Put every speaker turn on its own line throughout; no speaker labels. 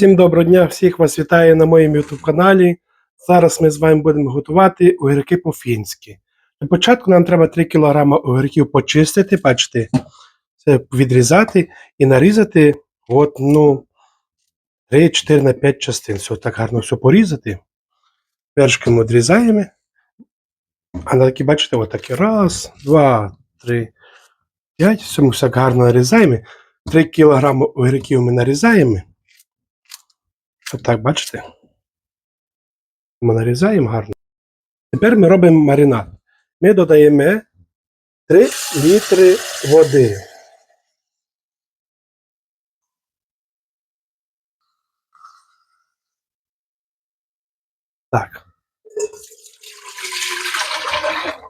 Всім доброго дня, всіх вас вітаю на моєму YouTube каналі. Зараз ми з вами будемо готувати огірки по-фінськи. Для початку нам треба 3 кг огірків почистити, бачите, це відрізати і нарізати от, ну, 3-4 на 5 частин. Все так гарно все порізати. Першки ми відрізаємо. А на такі, бачите, отакі. Раз, два, три, п'ять. Все ми все гарно нарізаємо. 3 кг огірків ми нарізаємо. Отак, бачите? Ми нарізаємо гарно. Тепер ми робимо маринад. Ми додаємо 3 літри води. Так.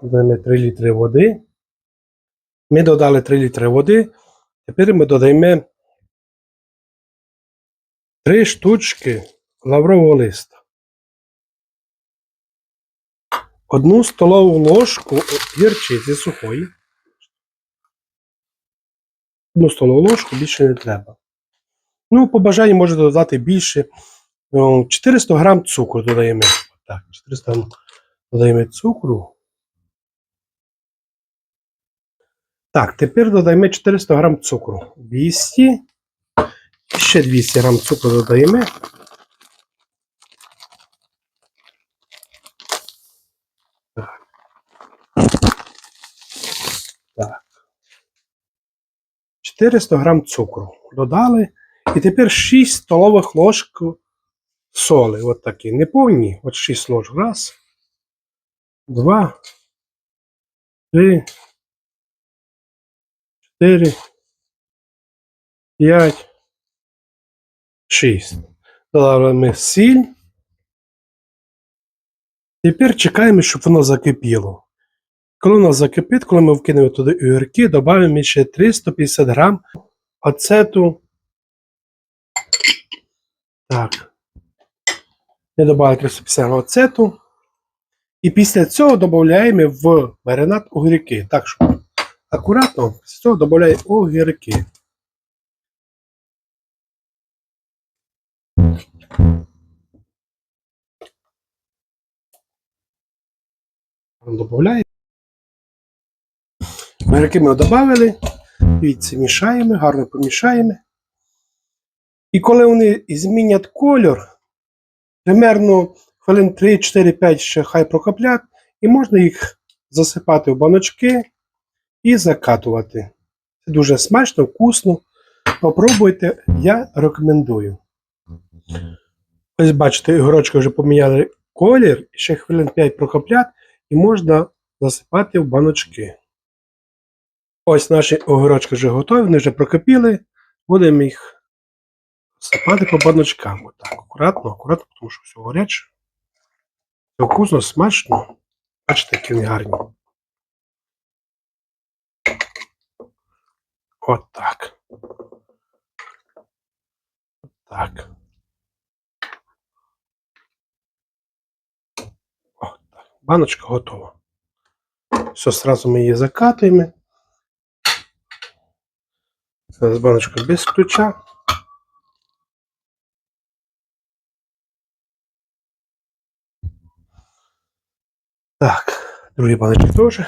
Додаємо 3 літри води. Ми додали 3 літри води. Тепер ми додаємо 3 штучки лаврового листа. Одну столову ложку гірчиці сухої. Одну столову ложку більше не треба. Ну, по бажанню можете додати більше. 400 грам цукру додаємо. Так, 400 грам додаємо цукру. Так, тепер додаємо 400 грам цукру. 200. Ще 200 грам цукру додаємо. Так. Так. 400 грам цукру додали. І тепер 6 столових ложок соли. От такі. Не повні. От 6 ложок. Раз. Два. Три. Чотири. П'ять. 6. Додали ми сіль. Тепер чекаємо, щоб воно закипіло. Коли воно закипить, коли ми вкинемо туди огірки, додаємо ще 350 грам оцету. Так. Ми додали 350 грам оцету. І після цього додаємо в маринад огірки. Так що акуратно, після цього додаємо огірки. Додаємо. Огірки ми додали. Дивіться, мішаємо, гарно помішаємо. І коли вони змінять кольор, примерно хвилин 3-4-5 ще хай прокоплять, і можна їх засипати в баночки і закатувати. Це дуже смачно, вкусно. Попробуйте, я рекомендую. Ось бачите, огірочки вже поміняли колір, ще хвилин 5 прокоплять, і можна засипати в баночки. Ось наші огірочки вже готові, вони вже прокипіли. Будемо їх засипати по баночкам. Отак, акуратно, акуратно, тому що все гаряче. Все вкусно, смачно. Бачите, які вони гарні. От так. Так. От так. Баночка готова. Все, сразу ми її закатуємо. Зараз баночка без ключа. Так, другий баночок теж.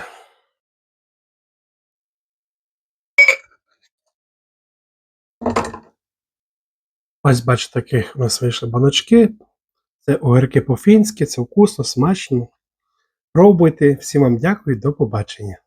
Ось бачите, таких у нас вийшли баночки. Це огірки по-фінськи, це вкусно, смачно. Пробуйте. Всім вам дякую, до побачення.